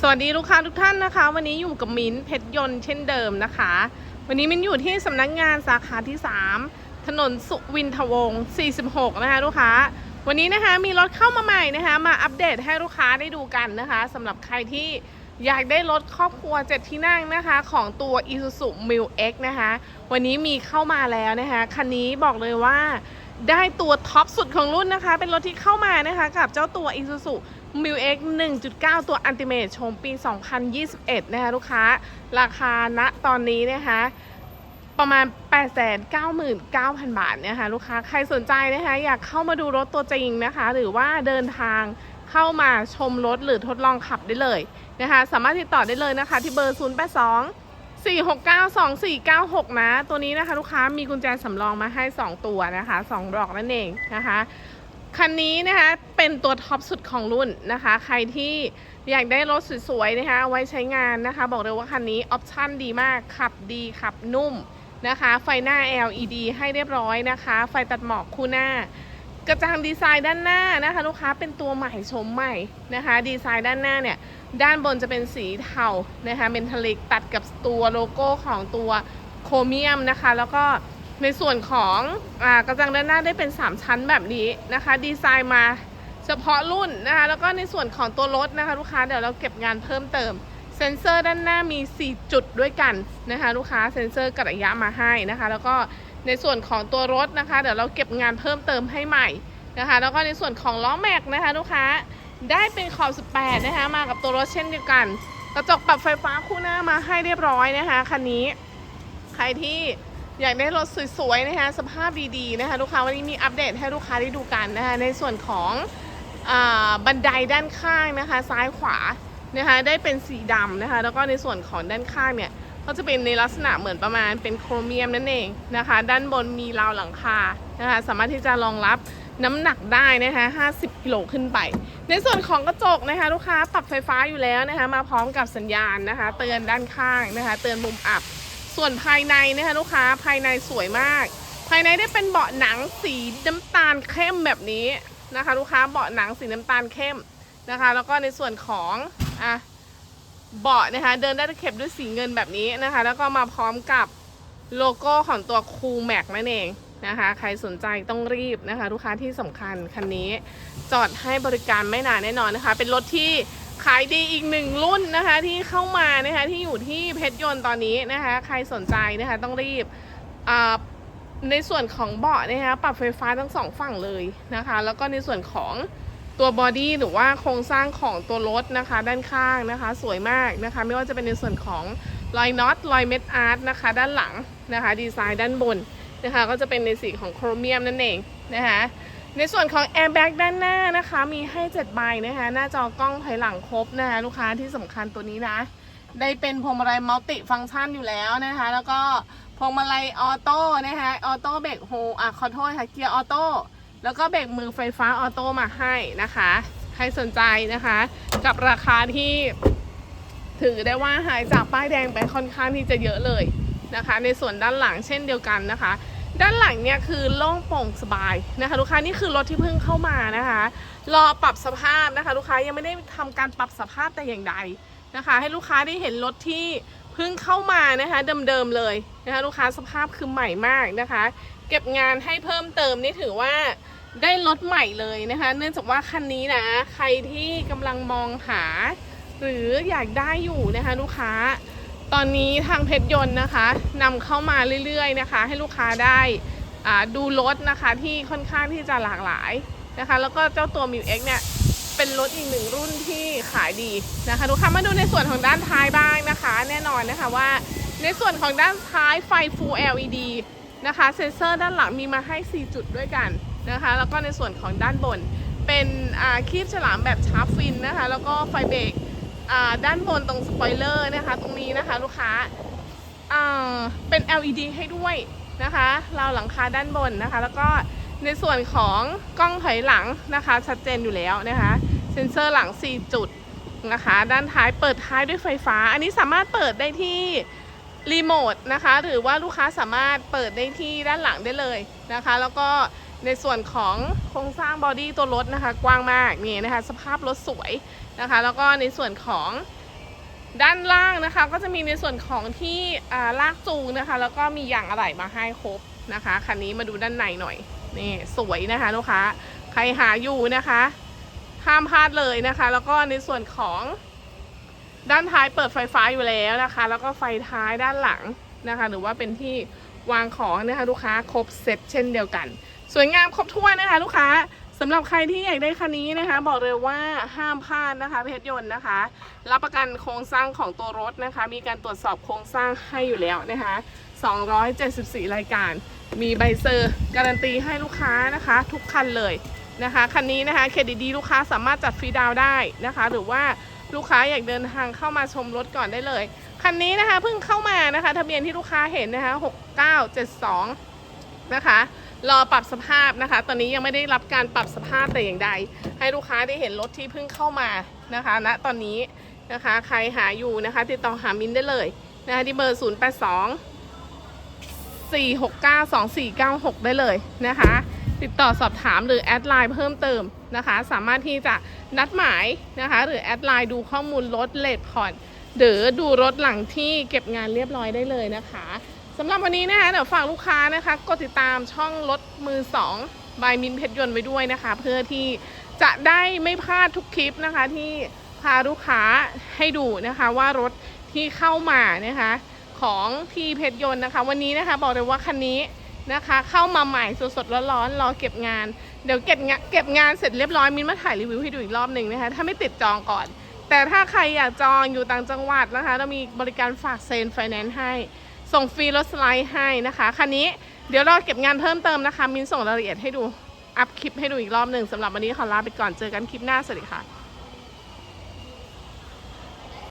สวัสดีลูกค้าทุกท่านนะคะ วันนี้อยู่กับมิ้นเพชรยนต์เช่นเดิมนะคะ วันนี้มิ้นอยู่ที่สำนักงานสาขาที่ 3 ถนนสุวินทวงศ์46 นะคะลูกค้า วันนี้นะคะมีรถเข้ามาใหม่นะคะ มาอัปเดตให้ลูกค้าได้ดูกันนะคะสำหรับใครที่อยากได้รถครอบครัว 7 ที่นั่งนะคะ ของตัว Isuzu m i l X นะคะ วันนี้มีเข้ามาแล้วนะคะ คันนี้บอกเลยว่า ได้ตัวท็อปสุดของรุ่นนะคะ เป็นรถที่เข้ามานะคะกับเจ้าตัว Isuzu m i l X 1.9 ตัว Ultimate ชมปี 2021 นะคะลูกค้า ราคาณตอนนี้นะคะประมาณ 899,000 บาทนะคะลูกค้า ใครสนใจนะคะอยากเข้ามาดูรถตัวจริงนะคะ หรือว่าเดินทางเข้ามาชมรถหรือทดลองขับได้เลยนะคะ สามารถติดต่อได้เลยนะคะ ที่เบอร์ 082 4692496 นะ ตัวนี้นะคะ ลูกค้ามีกุญแจสำรองมาให้ 2 ตัวนะคะ 2 ดอกนั่นเองนะคะ คันนี้นะคะเป็นตัวท็อปสุดของรุ่นนะคะ ใครที่อยากได้รถสวยๆนะคะเอาไว้ใช้งานนะคะ บอกเลยว่าคันนี้ออปชั่นดีมาก ขับดีขับนุ่มนะคะ ไฟหน้า LED ให้เรียบร้อยนะคะ ไฟตัดหมอกคู่หน้า กระจังดีไซน์ด้านหน้านะคะ ลูกค้าเป็นตัวใหม่ชมใหม่นะคะ ดีไซน์ด้านหน้าเนี่ยด้านบนจะเป็นสีเทานะคะเมนทลิกตัดกับตัวโลโก้ของตัวโครเมียมนะคะ แล้วก็ในส่วนของอกระจังด้านหน้าได้เป็น 3 ชั้นแบบนี้นะคะ ดีไซน์มาเฉพาะรุ่นนะคะ แล้วก็ในส่วนของตัวรถนะคะ ลูกค้าเดี๋ยวเราเก็บงานเพิ่มเติม เซ็นเซอร์ด้านหน้ามี 4 จุดด้วยกันนะคะ ลูกค้าเซ็นเซอร์กระยะมาให้นะคะ แล้วก็ ในส่วนของตัวรถนะคะ เดี๋ยวเราเก็บงานเพิ่มเติมให้ใหม่นะคะ แล้วก็ในส่วนของล้อแม็กนะคะลูกค้าได้เป็นขอบ 18 นะคะ มากับตัวรถเช่นเดียวกัน กระจกปรับไฟฟ้าคู่หน้ามาให้เรียบร้อยนะคะคันนี้ ใครที่อยากได้รถสวยๆนะคะสภาพดีๆนะคะลูกค้าวันนี้มีอัปเดตให้ลูกค้าได้ดูกันนะคะในส่วนของอบันไดด้านข้างนะคะ ซ้ายขวานะคะได้เป็นสีดำนะคะ แล้วก็ในส่วนของด้านข้างเนี่ย ก็จะเป็นในลักษณะเหมือนประมาณเป็นโครเมียมนั่นเองนะคะ ด้านบนมีราวหลังคานะคะ สามารถที่จะรองรับน้ำหนักได้นะคะ 50 กิโลขึ้นไป ในส่วนของกระจกนะคะ ลูกค้าปรับไฟฟ้าอยู่แล้วนะคะ มาพร้อมกับสัญญาณนะคะ เตือนด้านข้างนะคะ เตือนมุมอับ ส่วนภายในนะคะลูกค้าภายในสวยมาก ภายในได้เป็นเบาะหนังสีน้ำตาลเข้มแบบนี้นะคะ ลูกค้าเบาะหนังสีน้ำตาลเข้มนะคะ แล้วก็ในส่วนของอะ เบาะนะคะ เดินได้ตะเข็บด้วยสีเงินแบบนี้นะคะ แล้วก็มาพร้อมกับโลโก้ของตัวคูแม็กนั่นเองนะคะ ใครสนใจต้องรีบนะคะ ลูกค้าที่สำคัญคันนี้ จอดให้บริการไม่นานแน่นอนนะคะ เป็นรถที่ขายดีอีกหนึ่งรุ่นนะคะที่เข้ามานะคะที่อยู่ที่เพชรยนต์ตอนนี้นะคะ ใครสนใจนะคะต้องรีบอ่าในส่วนของเบาะนะคะปรับไฟฟ้าทั้งสองฝั่งเลยนะคะ แล้วก็ในส่วนของ ตัวบอดี้หรือว่าโครงสร้างของตัวรถนะคะ ด้านข้างนะคะ สวยมากนะคะ ไม่ว่าจะเป็นในส่วนของรอยน็อตรอยเม็ดอาร์ตนะคะ ด้านหลังนะคะ ดีไซน์ด้านบนนะคะ ก็จะเป็นในสีของโครเมียมนั่นเองนะคะ ในส่วนของแอร์แบ็กด้านหน้านะคะ มีให้7ใบนะคะ หน้าจอกล้องถอยหลังครบนะคะ ลูกค้าที่สำคัญตัวนี้นะ ได้เป็นพวงมาลัยมัลติฟังก์ชันอยู่แล้วนะคะ แล้วก็พวงมาลัยออโต้นะคะออโต้เบรกโฮอะขอโทษค่ะเกียร์ออโต้ แล้วก็เบรกมือไฟฟ้าออโต้มาให้นะคะ ใครสนใจนะคะ กับราคาที่ถือได้ว่าหายจากป้ายแดงไปค่อนข้างที่จะเยอะเลยนะคะ ในส่วนด้านหลังเช่นเดียวกันนะคะ ด้านหลังเนี่ยคือโล่งโปร่งสบายนะคะลูกค้านี่คือรถที่เพิ่งเข้ามานะคะ รอปรับสภาพนะคะ ลูกค้ายังไม่ได้ทำการปรับสภาพแต่อย่างใดนะคะ ให้ลูกค้าได้เห็นรถที่เพิ่งเข้ามานะคะเดิมๆเลยนะคะลูกค้าสภาพคือใหม่มากนะคะ เก็บงานให้เพิ่มเติมนี่ถือว่าได้รถใหม่เลยนะคะ เนื่องจากว่าคันนี้นะ ใครที่กำลังมองหา หรืออยากได้อยู่นะคะ ลูกค้า ตอนนี้ทางเพชรยนต์นะคะนำเข้ามาเรื่อยๆนะคะ ให้ลูกค้าได้อ่าดูรถนะคะที่ค่อนข้างที่จะหลากหลายนะคะ แล้วก็เจ้าตัว m ิว X เนี่ยเป็นรถอีกหนึ่งรุ่นที่ขายดีนะคะลูกค้ามาดูในส่วนของด้านท้ายบ้างนะคะ แน่นอนนะคะว่าในส่วนของด้านท้ายไฟ Full LED นะคะเซ็นเซอร์ด้านหลังมีมาให้ 4 จุดด้วยกันนะคะ แล้วก็ในส่วนของด้านบน เป็นคีบฉลามแบบชาร์ปฟินนะคะ แล้วก็ไฟเบรกด้านบนตรงสปอยเลอร์นะคะ ตรงนี้นะคะลูกค้าอ่าเป็น LED ให้ด้วยนะคะราวหลังคาด้านบนนะคะ แล้วก็ในส่วนของกล้องถอยหลังนะคะ ชัดเจนอยู่แล้วนะคะ เซ็นเซอร์หลัง 4 จุดนะคะ ด้านท้ายเปิดท้ายด้วยไฟฟ้า อันนี้สามารถเปิดได้ที่ รีโมทนะคะหรือว่าลูกค้าสามารถเปิดได้ที่ด้านหลังได้เลยนะคะ แล้วก็ในส่วนของโครงสร้างบอดี้ตัวรถนะคะ กว้างมากนี่นะคะ สภาพรถสวยนะคะ แล้วก็ในส่วนของด้านล่างนะคะ ก็จะมีในส่วนของที่ลากจูงนะคะ แล้วก็มีอย่างอะไหล่มาให้ครบนะคะคันนี้มาดูด้านในหน่อยนี่สวยนะคะลูกค้าใครหาอยู่นะคะห้ามพลาดเลยนะคะ แล้วก็ในส่วนของ ด้านท้ายเปิดไฟฟ้าอยู่แล้วนะคะ แล้วก็ไฟท้ายด้านหลังนะคะ หรือว่าเป็นที่วางของนะคะลูกค้าครบเซตเช่นเดียวกัน สวยงามครบถ้วนนะคะ ลูกค้าสำหรับใครที่อยากได้คันนี้นะคะ บอกเลยว่าห้ามพลาดนะคะเพชรยนต์นะคะ รับประกันโครงสร้างของตัวรถนะคะ มีการตรวจสอบโครงสร้างให้อยู่แล้วนะคะ 274 รายการ มีใบเซอร์ การันตีให้ลูกค้านะคะ ทุกคันเลยนะคะคันนี้นะคะเครดิตดีลูกค้าสามารถจัดฟรีดาวได้นะคะ หรือว่า ลูกค้าอยากเดินทางเข้ามาชมรถก่อนได้เลย คันนี้นะคะเพิ่งเข้ามานะคะ ทะเบียนที่ลูกค้าเห็นนะคะ6972 นะคะ รอปรับสภาพนะคะ ตอนนี้ยังไม่ได้รับการปรับสภาพแต่อย่างใด ให้ลูกค้าได้เห็นรถที่เพิ่งเข้ามานะคะณตอนนี้นะคะ ใครหาอยู่นะคะ ติดต่อหามินได้เลยนะคะที่เบอร์ 0 8 2 4 6 9 2 4 9 6 ได้เลยนะคะ ติดต่อสอบถามหรือแอดไลน์เพิ่มเติมนะคะ สามารถที่จะนัดหมายนะคะ หรือแอดไลน์ดูข้อมูลรถเลทผ่อนหรือดูรถหลังที่เก็บงานเรียบร้อยได้เลยนะคะสำหรับวันนี้นะคะเดี๋ยวฝากลูกค้านะคะกดติดตามช่องรถมือ2บายมินเพชรยนต์ไว้ด้วยนะคะ เพื่อที่จะได้ไม่พลาดทุกคลิปนะคะที่พาลูกค้าให้ดูนะคะว่ารถที่เข้ามานะคะของพี่เพชรยนต์นะคะ วันนี้นะคะบอกเลยว่าคันนี้ นะคะ เข้ามาใหม่สดๆร้อนๆรอเก็บงาน เดี๋ยวเก็บงานเก็บงานเสร็จเรียบร้อยมินมาถ่ายรีวิวให้ดูอีกรอบหนึ่งนะคะ ถ้าไม่ติดจองก่อน แต่ถ้าใครอยากจองอยู่ต่างจังหวัดนะคะ เรามีบริการฝากเซ็นไฟแนนซ์ให้ ส่งฟรีรถสไลด์ให้นะคะคันนี้เดี๋ยวราเก็บงานเพิ่มเติมนะคะ มินส่งรายละเอียดให้ดูอัพคลิปให้ดูอีกรอบหนึ่งสำหรับวันนี้ขอลาไปก่อนเจอกันคลิปหน้าสวัสดีค่ะ